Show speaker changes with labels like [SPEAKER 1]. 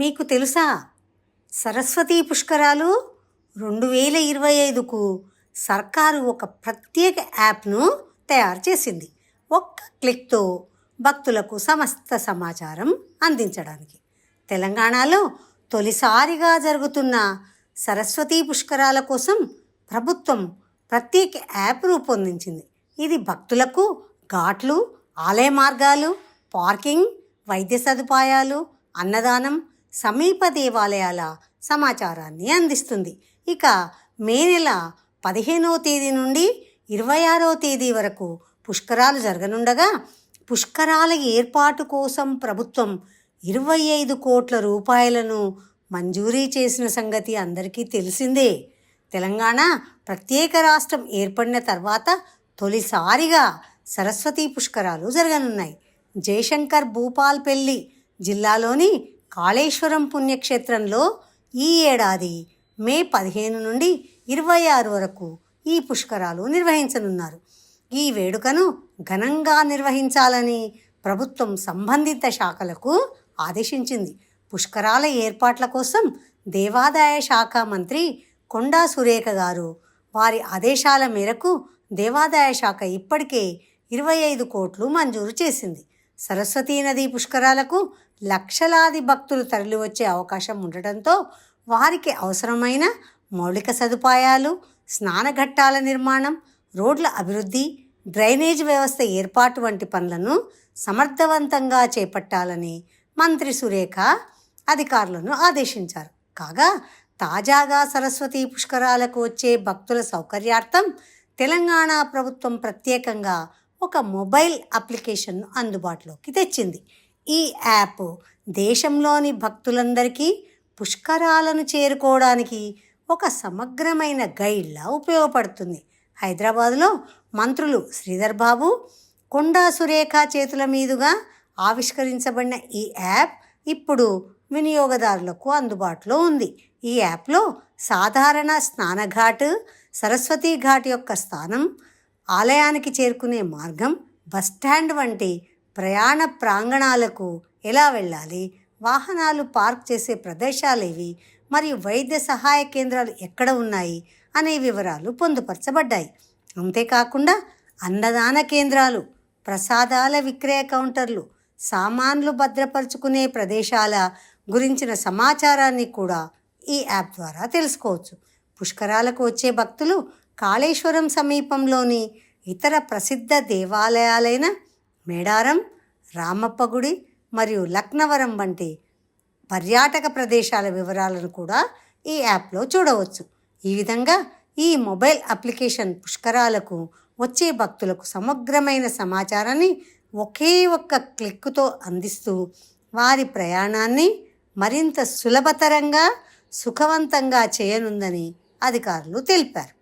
[SPEAKER 1] మీకు తెలుసా? సరస్వతీ పుష్కరాలు రెండు వేల ఇరవై ఐదుకు సర్కారు ఒక ప్రత్యేక యాప్ను తయారు చేసింది. ఒక్క క్లిక్తో భక్తులకు సమస్త సమాచారం అందించడానికి. తెలంగాణలో తొలిసారిగా జరుగుతున్న సరస్వతీ పుష్కరాల కోసం ప్రభుత్వం ప్రత్యేక యాప్ రూపొందించింది. ఇది భక్తులకు ఘాట్లు ఆలయ మార్గాలు పార్కింగ్ వైద్య సదుపాయాలు అన్నదానం సమీప దేవాలయాల సమాచారాన్ని అందిస్తుంది. ఇక మే నెల పదిహేనవ తేదీ నుండి ఇరవై ఆరవ తేదీ వరకు పుష్కరాలు జరగనుండగా పుష్కరాల ఏర్పాటు కోసం ప్రభుత్వం ఇరవై ఐదు కోట్ల రూపాయలను మంజూరీ చేసిన సంగతి అందరికీ తెలిసిందే. తెలంగాణ ప్రత్యేక రాష్ట్రం ఏర్పడిన తర్వాత తొలిసారిగా సరస్వతీ పుష్కరాలు జరగనున్నాయి. జయశంకర్ భూపాల్పల్లి జిల్లాలోని కాళేశ్వరం పుణ్యక్షేత్రంలో ఈ ఏడాది మే పదిహేను నుండి ఇరవై ఆరు వరకు ఈ పుష్కరాలు నిర్వహించనున్నారు. ఈ వేడుకను ఘనంగా నిర్వహించాలని ప్రభుత్వం సంబంధిత శాఖలకు ఆదేశించింది. పుష్కరాల ఏర్పాట్ల కోసం దేవాదాయ శాఖ మంత్రి కొండా సురేఖ గారు వారి ఆదేశాల మేరకు దేవాదాయ శాఖ ఇప్పటికే ఇరవై ఐదు కోట్లు మంజూరు చేసింది. సరస్వతీ నదీ పుష్కరాలకు లక్షలాది భక్తులు తరలివచ్చే అవకాశం ఉండటంతో వారికి అవసరమైన మౌలిక సదుపాయాలు స్నానఘట్టాల నిర్మాణం రోడ్ల అభివృద్ధి డ్రైనేజ్ వ్యవస్థ ఏర్పాటు వంటి పనులను సమర్థవంతంగా చేపట్టాలని మంత్రి సురేఖ అధికారులను ఆదేశించారు. కాగా తాజాగా సరస్వతీ పుష్కరాలకు వచ్చే భక్తుల సౌకర్యార్థం తెలంగాణ ప్రభుత్వం ప్రత్యేకంగా ఒక మొబైల్ అప్లికేషన్ను అందుబాటులోకి తెచ్చింది. ఈ యాప్ దేశంలోని భక్తులందరికీ పుష్కరాలను చేరుకోవడానికి ఒక సమగ్రమైన గైడ్లా ఉపయోగపడుతుంది. హైదరాబాద్లో మంత్రులు శ్రీధర్ బాబు కొండా సురేఖ చేతుల మీదుగా ఆవిష్కరించబడిన ఈ యాప్ ఇప్పుడు వినియోగదారులకు అందుబాటులో ఉంది. ఈ యాప్లో సాధారణ స్నానఘాట్ సరస్వతీ ఘాట్ యొక్క స్థానం ఆలయానికి చేరుకునే మార్గం బస్టాండ్ వంటి ప్రయాణ ప్రాంగణాలకు ఎలా వెళ్ళాలి? వాహనాలు పార్క్ చేసే ప్రదేశాలు ఏవి మరియు వైద్య సహాయ కేంద్రాలు ఎక్కడ ఉన్నాయి? అనే వివరాలు పొందుపరచబడ్డాయి. అంతేకాకుండా అన్నదాన కేంద్రాలు ప్రసాదాల విక్రయ కౌంటర్లు సామాన్లు భద్రపరుచుకునే ప్రదేశాల గురించిన సమాచారాన్ని కూడా ఈ యాప్ ద్వారా తెలుసుకోవచ్చు. పుష్కరాలకు వచ్చే భక్తులు కాళేశ్వరం సమీపంలోని ఇతర ప్రసిద్ధ దేవాలయాలైన మేడారం రామప్పగుడి మరియు లక్నవరం వంటి పర్యాటక ప్రదేశాల వివరాలను కూడా ఈ యాప్లో చూడవచ్చు. ఈ విధంగా ఈ మొబైల్ అప్లికేషన్ పుష్కరాలకు వచ్చే భక్తులకు సమగ్రమైన సమాచారాన్ని ఒకే ఒక్క క్లిక్తో అందిస్తూ వారి ప్రయాణాన్ని మరింత సులభతరంగా సుఖవంతంగా చేయనుందని అధికారులు తెలిపారు.